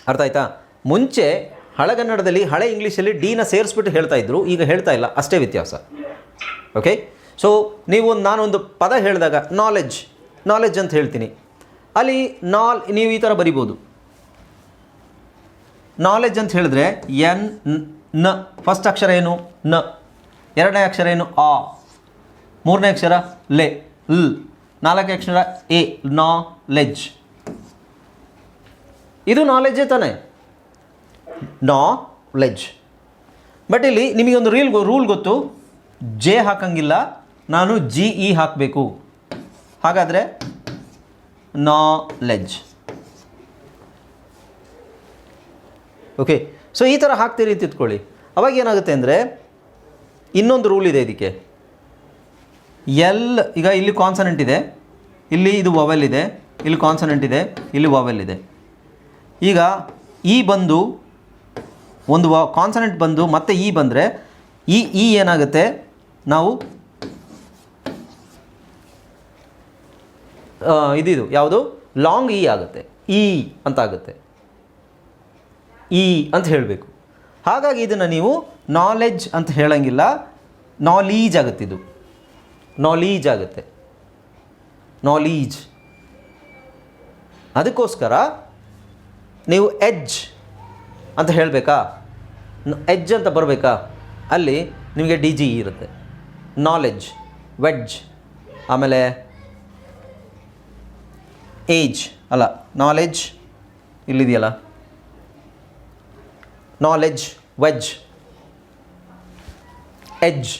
ಅರ್ಥ ಆಯ್ತಾ? ಮುಂಚೆ ಹಳಗನ್ನಡದಲ್ಲಿ ಹಳೆ ಇಂಗ್ಲೀಷಲ್ಲಿ ಡಿನ ಸೇರಿಸ್ಬಿಟ್ಟು ಹೇಳ್ತಾ ಇದ್ರು. ಈಗ ಹೇಳ್ತಾ ಇಲ್ಲ. ಅಷ್ಟೇ ವ್ಯತ್ಯಾಸ. ಓಕೆ? ಸೊ ನೀವು ಒಂದು ನಾನೊಂದು ಪದ ಹೇಳಿದಾಗ ನಾಲೆಜ್ ನಾಲೆಜ್ ಅಂತ ಹೇಳ್ತೀನಿ. ಅಲ್ಲಿ ನಾಲ್ ನೀವು ಈ ಥರ ಬರಿಬೋದು. ನಾಲೆಜ್ ಅಂತ ಹೇಳಿದ್ರೆ ಎನ್ ನ. ಫಸ್ಟ್ ಅಕ್ಷರ ಏನು? ನ. ಎರಡನೇ ಅಕ್ಷರ ಏನು? ಆ. ಮೂರನೇ ಅಕ್ಷರ ಲೆ. ಲ್. ನಾಲ್ಕನೇ ಅಕ್ಷರ ಎ. ನಾಲೆಡ್ಜ್. ಇದು ನಾಲೆಡ್ಜೇ ತಾನೆ? ಲೆಜ್ ಬಟ್ ಇಲ್ಲಿ ನಿಮಗೊಂದು ರೀಲ್ ರೂಲ್ ಗೊತ್ತು. ಜೆ ಹಾಕಂಗಿಲ್ಲ. ನಾನು ಜಿ ಇ ಹಾಕಬೇಕು. ಹಾಗಾದರೆ ನಾಲೆಡ್ಜ್ ಓಕೆ ಸೊ ಈ ಥರ ಹಾಕ್ತೀರಿ ಅಂತ ಇಟ್ಕೊಳ್ಳಿ. ಅವಾಗ ಏನಾಗುತ್ತೆ ಅಂದರೆ, ಇನ್ನೊಂದು ರೂಲ್ ಇದೆ ಇದಕ್ಕೆ. ಎಲ್ ಈಗ ಇಲ್ಲಿ ಕಾನ್ಸನೆಂಟ್ ಇದೆ. ಇಲ್ಲಿ ಇದು ವವೆಲ್ ಇದೆ. ಇಲ್ಲಿ ಕಾನ್ಸನೆಂಟ್ ಇದೆ. ಇಲ್ಲಿ ವವೆಲ್ ಇದೆ. ಈಗ ಈ ಬಂದು, ಒಂದು ವ ಕಾನ್ಸನೆಂಟ್ ಬಂದು ಮತ್ತೆ ಈ ಬಂದರೆ, ಈ ಈ ಏನಾಗುತ್ತೆ? ನಾವು ಇದಿದು, ಯಾವುದು? ಲಾಂಗ್ ಇ ಆಗುತ್ತೆ. ಇ ಅಂತ ಆಗುತ್ತೆ ಇ ಅಂತ ಹೇಳಬೇಕು. ಹಾಗಾಗಿ ಇದನ್ನು ನೀವು ನಾಲೆಜ್ ಅಂತ ಹೇಳಂಗಿಲ್ಲ. ನಾಲೀಜ್ ಆಗುತ್ತೆ ಇದು. ನಾಲೀಜ್ ಆಗುತ್ತೆ. ನಾಲೀಜ್ ಅದಕ್ಕೋಸ್ಕರ ನೀವು ಎಜ್ ಅಂತ ಹೇಳಬೇಕಾ? ಎಜ್ ಅಂತ ಬರಬೇಕಾ? ಅಲ್ಲಿ ನಿಮಗೆ ಡಿ ಜಿ ಇರುತ್ತೆ. ನಾಲೆಜ್ ವೆಡ್ಜ್ ಆಮೇಲೆ ಏಜ್ ಅಲ್ಲ ನಾಲೆಜ್ ಇಲ್ಲಿದೆಯಲ್ಲ? ನಾಲೆಡ್ಜ್ ವೆಜ್ ಎಜ್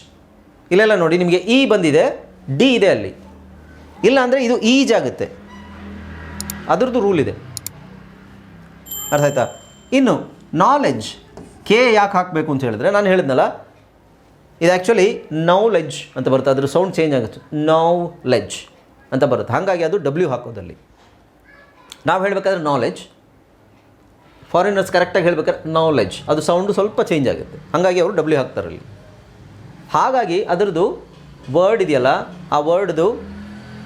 ಇಲ್ಲೆಲ್ಲ ನೋಡಿ, ನಿಮಗೆ ಇ ಬಂದಿದೆ ಡಿ ಇದೆ ಅಲ್ಲಿ. ಇಲ್ಲ ಅಂದರೆ ಇದು ಈಜ್ ಆಗುತ್ತೆ. ಅದರದ್ದು ರೂಲ್ ಇದೆ. ಅರ್ಥ ಆಯ್ತಾ? ಇನ್ನು ನಾಲೆಜ್ ಕೆ ಯಾಕೆ ಹಾಕಬೇಕು ಅಂತ ಹೇಳಿದ್ರೆ, ನಾನು ಹೇಳಿದ್ನಲ್ಲ, ಇದು ಆ್ಯಕ್ಚುಲಿ ನೌಲೆಡ್ಜ್ ಅಂತ ಬರುತ್ತೆ. ಅದ್ರ ಸೌಂಡ್ ಚೇಂಜ್ ಆಗುತ್ತೆ. ನೌಲೆಡ್ಜ್ ಅಂತ ಬರುತ್ತೆ. ಹಾಗಾಗಿ ಅದು ಡಬ್ಲ್ಯೂ ಹಾಕೋದಲ್ಲಿ ನಾವು ಹೇಳಬೇಕಾದ್ರೆ ನಾಲೆಡ್ಜ್ ಫಾರಿನರ್ಸ್ ಕರೆಕ್ಟಾಗಿ ಹೇಳ್ಬೇಕಾದ್ರೆ ನಾಲೆಜ್ ಅದು ಸೌಂಡು ಸ್ವಲ್ಪ ಚೇಂಜ್ ಆಗುತ್ತೆ. ಹಾಗಾಗಿ ಅವರು ಡಬ್ಲ್ಯೂ ಹಾಕ್ತಾರೆ ಅಲ್ಲಿ. ಹಾಗಾಗಿ ಅದರದ್ದು ವರ್ಡ್ ಇದೆಯಲ್ಲ, ಆ ವರ್ಡ್ದು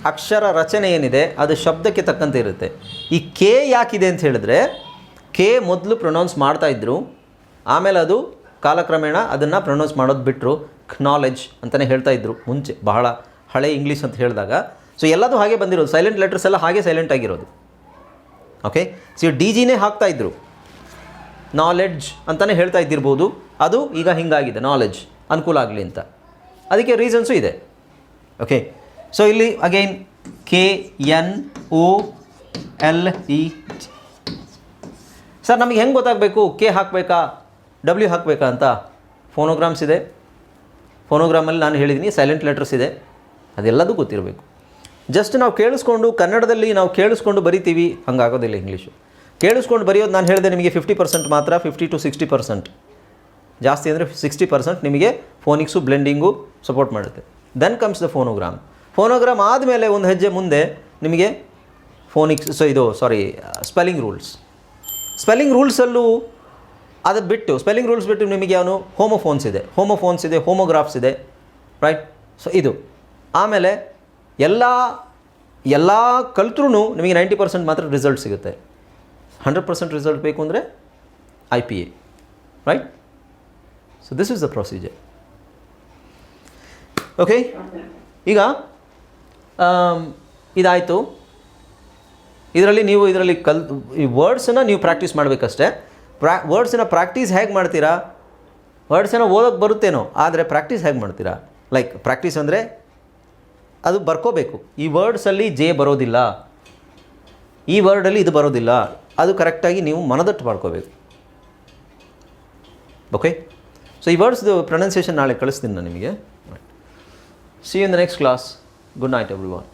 ಅಕ್ಷರ ರಚನೆ ಏನಿದೆ, ಅದು ಶಬ್ದಕ್ಕೆ ತಕ್ಕಂತೆ ಇರುತ್ತೆ. ಈ ಕೆ ಯಾಕಿದೆ ಅಂತ ಹೇಳಿದ್ರೆ ಕೆ ಮೊದಲು ಪ್ರೊನೌನ್ಸ್ ಮಾಡ್ತಾಯಿದ್ರು ಆಮೇಲೆ ಅದು ಕಾಲಕ್ರಮೇಣ ಅದನ್ನು ಪ್ರೊನೌನ್ಸ್ ಮಾಡೋದು ಬಿಟ್ಟರು ಕ್ನಾಲೆಜ್ ಅಂತಲೇ ಹೇಳ್ತಾ ಇದ್ರು ಮುಂಚೆ, ಬಹಳ ಹಳೆ ಇಂಗ್ಲೀಷ್ ಅಂತ ಹೇಳಿದಾಗ. ಸೊ ಎಲ್ಲದೂ ಹಾಗೆ ಬಂದಿರೋದು. ಸೈಲೆಂಟ್ ಲೆಟರ್ಸ್ ಎಲ್ಲ ಹಾಗೆ ಸೈಲೆಂಟ್ ಆಗಿರೋದು. ಓಕೆ ಸೊ ಡಿ ಜಿನೇ ಹಾಕ್ತಾ ಇದ್ರು. ನಾಲೆಡ್ಜ್ ಅಂತಲೇ ಹೇಳ್ತಾ ಇದ್ದಿರ್ಬೋದು. ಅದು ಈಗ ಹಿಂಗಾಗಿದೆ ನಾಲೆಡ್ಜ್ ಅನುಕೂಲ ಆಗಲಿ ಅಂತ. ಅದಕ್ಕೆ ರೀಸನ್ಸು ಇದೆ. ಓಕೆ ಸೊ ಇಲ್ಲಿ again K N O L E sir ನಮಗೆ ಹೆಂಗೆ ಗೊತ್ತಾಗಬೇಕು? ಕೆ ಹಾಕಬೇಕಾ? ಡಬ್ಲ್ಯೂ ಹಾಕಬೇಕಾ ಅಂತ? ಫೋನೋಗ್ರಾಮ್ಸ್ ಇದೆ. ಫೋನೋಗ್ರಾಮಲ್ಲಿ ನಾನು ಹೇಳಿದ್ದೀನಿ ಸೈಲೆಂಟ್ ಲೆಟರ್ಸ್ ಇದೆ. ಅದೆಲ್ಲದೂ ಗೊತ್ತಿರಬೇಕು. ಜಸ್ಟ್ ನಾವು ಕೇಳಿಸ್ಕೊಂಡು, ಕನ್ನಡದಲ್ಲಿ ನಾವು ಕೇಳಿಸ್ಕೊಂಡು ಬರಿತೀವಿ, ಹಂಗಾಗೋದಿಲ್ಲ ಇಂಗ್ಲೀಷು ಕೇಳಿಸ್ಕೊಂಡು ಬರೆಯೋದು ನಾನು ಹೇಳಿದೆ ನಿಮಗೆ ಫಿಫ್ಟಿ ಪರ್ಸೆಂಟ್ ಮಾತ್ರ ಫಿಫ್ಟಿ ಟು ಸಿಕ್ಸ್ಟಿ ಪರ್ಸೆಂಟ್ ಜಾಸ್ತಿ ಅಂದರೆ ಸಿಕ್ಸ್ಟಿ ಪರ್ಸೆಂಟ್ ನಿಮಗೆ ಫೋನಿಕ್ಸು, ಬ್ಲೆಂಡಿಂಗು ಸಪೋರ್ಟ್ ಮಾಡುತ್ತೆ. Then comes the phonogram phonogram ಆದಮೇಲೆ ಒಂದು ಹೆಜ್ಜೆ ಮುಂದೆ ನಿಮಗೆ ಫೋನಿಕ್ಸ್ ಸೊ ಇದು ಸಾರಿ ಸ್ಪೆಲ್ಲಿಂಗ್ ರೂಲ್ಸ್ ಸ್ಪೆಲ್ಲಿಂಗ್ ರೂಲ್ಸಲ್ಲೂ ಅದು ಬಿಟ್ಟು ಸ್ಪೆಲ್ಲಿಂಗ್ ರೂಲ್ಸ್ ಬಿಟ್ಟು ನಿಮಗೆ ಅವನು ಹೋಮೋಫೋನ್ಸ್ ಇದೆ. ಹೋಮೋಫೋನ್ಸ್ ಇದೆ ಹೋಮೋಗ್ರಾಫ್ಸ್ ಇದೆ ರೈಟ್ ಸೊ ಇದು. ಆಮೇಲೆ ಎಲ್ಲ ಎಲ್ಲ ಕಲ್ತ್ರೂ ನಿಮಗೆ ನೈಂಟಿ ಪರ್ಸೆಂಟ್ ಮಾತ್ರ ರಿಸಲ್ಟ್ ಸಿಗುತ್ತೆ. ಹಂಡ್ರೆಡ್ ಪರ್ಸೆಂಟ್ ರಿಸಲ್ಟ್ ಬೇಕು ಅಂದರೆ I P A right so this is the procedure okay ಈಗ ಆಮ್, ಇದಾಯಿತು. ಇದರಲ್ಲಿ ನೀವು ಇದರಲ್ಲಿ ಕಲ್ ಈ ವರ್ಡ್ಸನ್ನು ನೀವು ಪ್ರಾಕ್ಟೀಸ್ ಮಾಡಬೇಕಷ್ಟೇ. ಪ್ರಾ ವರ್ಡ್ಸನ್ನು ಪ್ರಾಕ್ಟೀಸ್ ಹೇಗೆ ಮಾಡ್ತೀರಾ? ವರ್ಡ್ಸನ್ನು ಓದೋಕ್ಕೆ ಬರುತ್ತೇನೋ ಆದರೆ ಪ್ರಾಕ್ಟೀಸ್ ಹೇಗೆ ಮಾಡ್ತೀರಾ? ಲೈಕ್ ಪ್ರಾಕ್ಟೀಸ್ ಅಂದರೆ ಅದು ಬರ್ಕೋಬೇಕು. ಈ ವರ್ಡ್ಸಲ್ಲಿ ಜೆ ಬರೋದಿಲ್ಲ. ಈ ವರ್ಡಲ್ಲಿ ಇದು ಬರೋದಿಲ್ಲ. ಅದು ಕರೆಕ್ಟಾಗಿ ನೀವು ಮನದಟ್ಟು ಮಾಡ್ಕೋಬೇಕು. ಓಕೆ ಸೊ ಈ ವರ್ಡ್ಸ್ದು ಪ್ರೊನೌನ್ಸಿಯೇಷನ್ ನಾಳೆ ಕಳಿಸ್ತೀನಿ ನಾನು ನಿಮಗೆ. See in the next class good night everyone